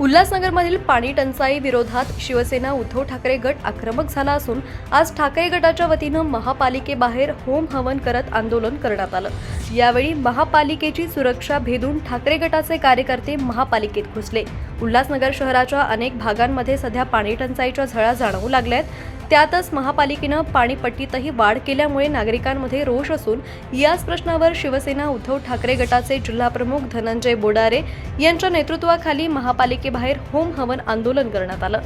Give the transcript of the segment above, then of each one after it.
उल्हासनगरमधील पाणी टंचाई विरोधात शिवसेना उद्धव ठाकरे गट आक्रमक झाला असून आज ठाकरे गटाच्या वतीनं महापालिकेबाहेर होम हवन करत आंदोलन करण्यात आलं. यावेळी महापालिकेची सुरक्षा भेदून ठाकरे गटाचे कार्यकर्ते महापालिकेत घुसले. उल्हासनगर शहराच्या अनेक भागांमध्ये सध्या पाणी टंचाईच्या झळा जाणवू लागल्या आहेत त्यातच महापालिकेनं पाणीपट्टीतही वाढ केल्यामुळे नागरिकांमध्ये रोष असून याच प्रश्नावर शिवसेना उद्धव ठाकरे गटाचे जिल्हाप्रमुख धनंजय बोडारे यांच्या नेतृत्वाखाली महापालिकेबाहेर होम हवन आंदोलन करण्यात आलं.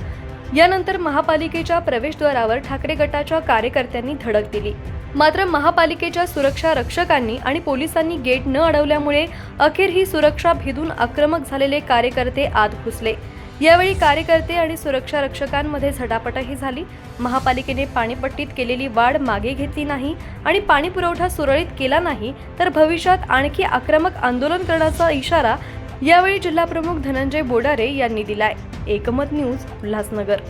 यानंतर महापालिकेच्या प्रवेशद्वारावर ठाकरे गटाच्या कार्यकर्त्यांनी धडक दिली. मात्र महापालिकेच्या सुरक्षा रक्षकांनी आणि पोलिसांनी गेट न अडवल्यामुळे अखेर ही सुरक्षा भेदून आक्रमक झालेले कार्यकर्ते आत घुसले. यावेळी कार्यकर्ते आणि सुरक्षा रक्षकांमध्ये झटापटही झाली. महापालिकेने पाणीपट्टीत केलेली वाढ मागे घेतली नाही आणि पाणी पुरवठा सुरळीत केला नाही तर भविष्यात आणखी आक्रमक आंदोलन करण्याचा इशारा यावेळी जिल्हाप्रमुख धनंजय बोडारे यांनी दिलाय. एकमत न्यूज उल्हासनगर.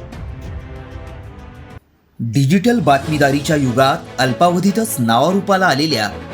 डिजिटल बातमीदारीच्या युगात अल्पावधीतच नावारूपाला आलेल्या